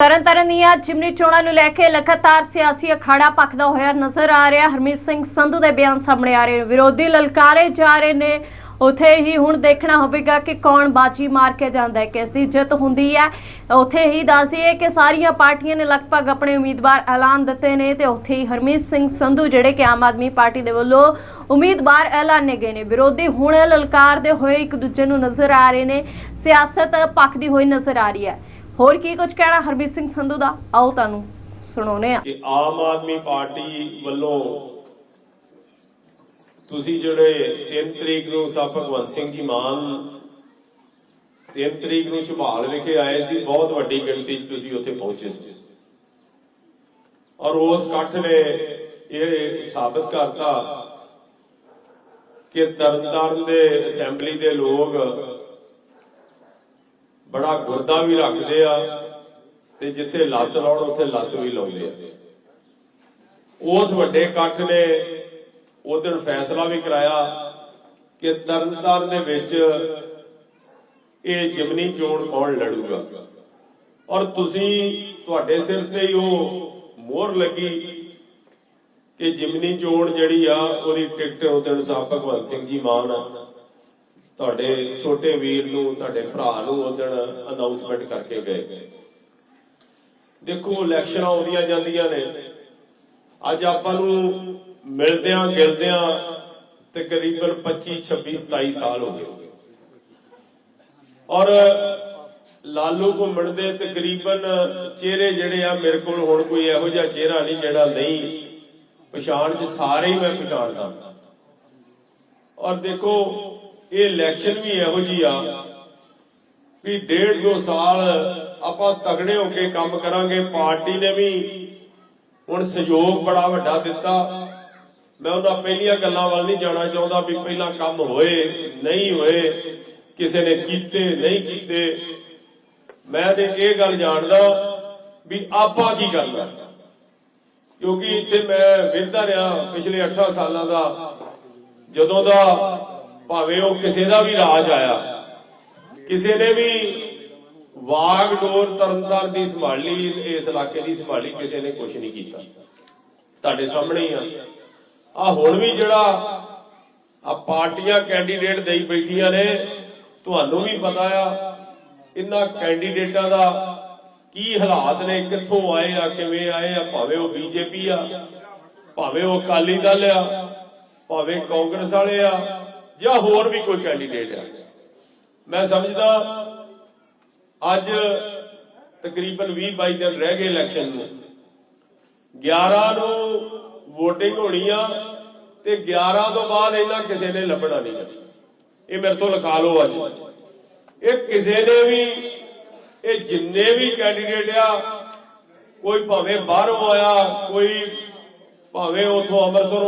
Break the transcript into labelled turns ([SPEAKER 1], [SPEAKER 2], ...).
[SPEAKER 1] ਤਰਨਤਾਰਨ ਦੀਆਂ ਜਿਮਨੀ ਚੋਣਾਂ ਨੂੰ ਲੈ ਕੇ ਲਗਾਤਾਰ ਸਿਆਸੀ ਅਖਾੜਾ ਪੱਕਦਾ ਹੋਇਆ ਨਜ਼ਰ ਆ ਰਿਹਾ। ਹਰਮੀਤ ਸਿੰਘ ਸੰਧੂ ਦੇ ਬਿਆਨ ਸਾਹਮਣੇ ਆ ਰਹੇ ਵਿਰੋਧੀ ਲਲਕਾਰੇ ਜਾ ਰਹੇ ਨੇ। ਉਥੇ ਹੀ ਹੁਣ ਦੇਖਣਾ ਹੋਵੇਗਾ ਕਿ ਕੌਣ ਬਾਜੀ ਮਾਰ ਕੇ ਜਾਂਦਾ ਹੈ, ਕਿਸ ਦੀ ਜਿੱਤ ਹੁੰਦੀ ਹੈ। ਉਥੇ ਹੀ ਦੱਸ ਦਈਏ ਕਿ ਸਾਰੀਆਂ ਪਾਰਟੀਆਂ ਨੇ ਲਗਭਗ ਆਪਣੇ ਉਮੀਦਵਾਰ ਐਲਾਨ ਦਿੱਤੇ ਨੇ ਤੇ ਉਥੇ ਹੀ ਹਰਮੀਤ ਸਿੰਘ ਸੰਧੂ ਜਿਹੜੇ ਕਿ ਆਮ ਆਦਮੀ ਪਾਰਟੀ ਦੇ ਵੱਲੋਂ ਉਮੀਦਵਾਰ ਐਲਾਨੇ ਗਏ ਨੇ। ਵਿਰੋਧੀ ਹੁਣ ਲਲਕਾਰਦੇ ਹੋਏ ਇੱਕ ਦੂਜੇ ਨੂੰ ਨਜ਼ਰ ਆ ਰਹੇ ਨੇ। ਸਿਆਸਤ ਪੱਕਦੀ ਹੋਈ ਨਜ਼ਰ ਆ ਰਹੀ ਹੈ। ਹੋਰ ਕੀ ਕੁਝ ਕਹਿਣਾ ਹਰਮੀਤ ਸਿੰਘ ਸੰਧੂ ਦਾ? ਆਓ ਤੁਹਾਨੂੰ ਸੁਣਾਉਨੇ ਆ
[SPEAKER 2] ਕਿ ਆਮ ਆਦਮੀ ਪਾਰਟੀ ਵੱਲੋਂ ਤੁਸੀਂ ਜਿਹੜੇ 3 ਤਰੀਕ ਨੂੰ ਸਾਹਿਬ ਭਗਵੰਤ ਸਿੰਘ ਜੀ ਮਾਨ 3 ਤਰੀਕ ਨੂੰ ਝਬਾਲ ਵਿਖੇ ਆਏ ਸੀ, ਬਹੁਤ ਵੱਡੀ ਗਿਣਤੀ 'ਚ ਤੁਸੀਂ ਉੱਥੇ ਪਹੁੰਚੇ ਸੀ। ਔਰ ਉਸ ਇਕੱਠ ਨੇ ਇਹ ਸਾਬਤ ਕਰਤਾ ਕਿ ਤਰਨਤਾਰਨ ਦੇ ਅਸੈਂਬਲੀ ਦੇ ਲੋਕ ਬੜਾ ਗੁਰਦਾ ਵੀ ਰੱਖਦੇ ਆ ਤੇ ਜਿੱਥੇ ਲੱਤ ਲਾਉਣ, ਉੱਥੇ ਲੱਤ ਵੀ ਲਾਉਂਦੇ ਆ। ਉਸ ਵੱਡੇ ਇਕੱਠ ਨੇ ਉਹ ਫੈਸਲਾ ਵੀ ਕਰਾਇਆ ਕਿ ਤਰਨਤਾਰਨ ਦੇ ਵਿੱਚ ਇਹ ਜਿਮਨੀ ਚੋਣ ਕੌਣ ਲੜੂਗਾ। ਔਰ ਤੁਸੀਂ ਤੁਹਾਡੇ ਸਿਰ ਤੇ ਹੀ ਉਹ ਮੋਹਰ ਲੱਗੀ ਕਿ ਜਿਮਨੀ ਚੋਣ ਜਿਹੜੀ ਆ, ਉਹਦੀ ਟਿਕਟ ਉਹ ਦਿਨ ਸਾਹਿਬ ਭਗਵੰਤ ਸਿੰਘ ਜੀ ਮਾਨ ਆ ਤੁਹਾਡੇ ਛੋਟੇ ਵੀਰ ਨੂੰ, ਤੁਹਾਡੇ ਭਰਾ ਨੂੰ ਉਹ ਦਿਨ ਅਨਾਉਂਸਮੈਂਟ ਕਰਕੇ ਗਏ। ਦੇਖੋ, ਇਲੈਕਸ਼ਨਾਂ ਆਉਂਦੀਆਂ ਜਾਂਦੀਆਂ ਨੇ। ਅੱਜ ਆਪਾਂ ਨੂੰ ਮਿਲਦਿਆਂ, ਗਿਲਦਿਆਂ ਤਕਰੀਬਨ 25 26 27 ਸਾਲ ਹੋ ਗਏ। ਔਰ ਲਾਲੂ ਘੁੰਮਣ ਦੇ ਤਕਰੀਬਨ ਚਿਹਰੇ ਜਿਹੜੇ ਆ, ਮੇਰੇ ਕੋਲ ਹੁਣ ਕੋਈ ਇਹੋ ਜਿਹਾ ਚਿਹਰਾ ਨਹੀਂ, ਜਿਹੜਾ ਨਹੀਂ, ਪਛਾਣ ਚ ਸਾਰੇ ਹੀ ਮੈਂ ਪਛਾਣਦਾ। ਔਰ ਦੇਖੋ ਇਹ ਇਲੈਕਸ਼ਨ ਵੀ ਇਹੋ ਜੀ ਆ ਵੀ ਡੇਢ ਦੋ ਸਾਲ ਆਪਾਂ ਤਗੜੇ ਹੋ ਕੇ ਕੰਮ ਕਰਾਂਗੇ, ਪਾਰਟੀ ਨੇ ਵੀ ਹੁਣ ਸਹਿਯੋਗ ਬੜਾ ਵੱਡਾ ਦਿੱਤਾ। ਮੈਂ ਉਹਨਾਂ ਪਹਿਲੀਆਂ ਗੱਲਾਂ ਵੱਲ ਨਹੀਂ ਜਾਣਾ ਚਾਹੁੰਦਾ ਵੀ ਪਹਿਲਾਂ ਕੰਮ ਹੋਏ, ਨਹੀਂ ਹੋਏ, ਕਿਸੇ ਨੇ ਕੀਤੇ, ਨਹੀਂ ਕੀਤੇ। ਮੈਂ ਤੇ ਇਹ ਗੱਲ ਜਾਣਦਾ ਵੀ ਆਪਾਂ ਕੀ ਕਰਨਾ। ਕਿਉਂਕਿ ਇੱਥੇ ਮੈਂ ਵੇਖਦਾ ਰਿਹਾ ਪਿਛਲੇ 8 ਸਾਲਾਂ ਦਾ। ਜਦੋਂ ਦਾ ਭਾਵੇਂ ਉਹ ਕਿਸੇ ਦਾ ਵੀ ਰਾਜ ਆਇਆ, ਕਿਸੇ ਨੇ ਵੀ ਵਾਗ ਡੋਰ ਦੀ ਸੰਭਾਲੀ ਇਸ ਇਲਾਕੇ ਦੀ ਸੰਭਾਲੀ ਕਿਸੇ ਨੇ ਕੁਝ ਨਹੀਂ ਕੀਤਾ। ਤੁਹਾਡੇ ਸਾਹਮਣੇ ਹੀ ਆ। ਆ ਹੁਣ ਵੀ ਜਿਹੜਾ ਆ ਪਾਰਟੀਆਂ ਕੈਂਡੀਡੇਟ ਦੇਈ ਬੈਠੀਆਂ ਨੇ, ਤੁਹਾਨੂੰ ਵੀ ਪਤਾ ਆ, ਇਹਨਾਂ ਕੈਂਡੀਡੇਟਾਂ ਦਾ ਕੀ ਹਾਲਾਤ ਨੇ, ਕਿੱਥੋਂ ਆਏ ਆ, ਕਿਵੇਂ ਆਏ ਆ, ਭਾਵੇਂ ਉਹ ਬੀਜੇਪੀ ਆ, ਭਾਵੇਂ ਉਹ ਅਕਾਲੀ ਦਲ ਆ, ਭਾਵੇਂ ਕਾਂਗਰਸ ਵਾਲੇ ਆ ਜਾਂ ਹੋਰ ਵੀ ਕੋਈ ਕੈਂਡੀਡੇਟ ਆ। ਮੈਂ ਸਮਝਦਾ, ਅੱਜ ਤਕਰੀਬਨ 20 22 ਦਿਨ ਰਹਿ ਗਏ ਇਲੈਕਸ਼ਨ ਨੂੰ। 11 ਨੂੰ VOTING ਹੋਣੀ ਆ ਤੇ 11 ਤੋਂ ਬਾਅਦ ਇਹਨਾਂ ਕਿਸੇ ਨੇ ਲੱਭਣਾ ਨਹੀਂ ਇਹ ਮੇਰੇ ਤੋਂ ਲਿਖਾ ਲਓ ਅੱਜ। ਇਹ ਕਿਸੇ ਨੇ ਵੀ, ਇਹ ਜਿੰਨੇ ਵੀ ਕੈਂਡੀਡੇਟ ਆ, ਕੋਈ ਭਾਵੇਂ ਬਾਹਰੋਂ ਆਇਆ, ਕੋਈ ਭਾਵੇਂ ਉਥੋਂ ਅੰਮ੍ਰਿਤਸਰ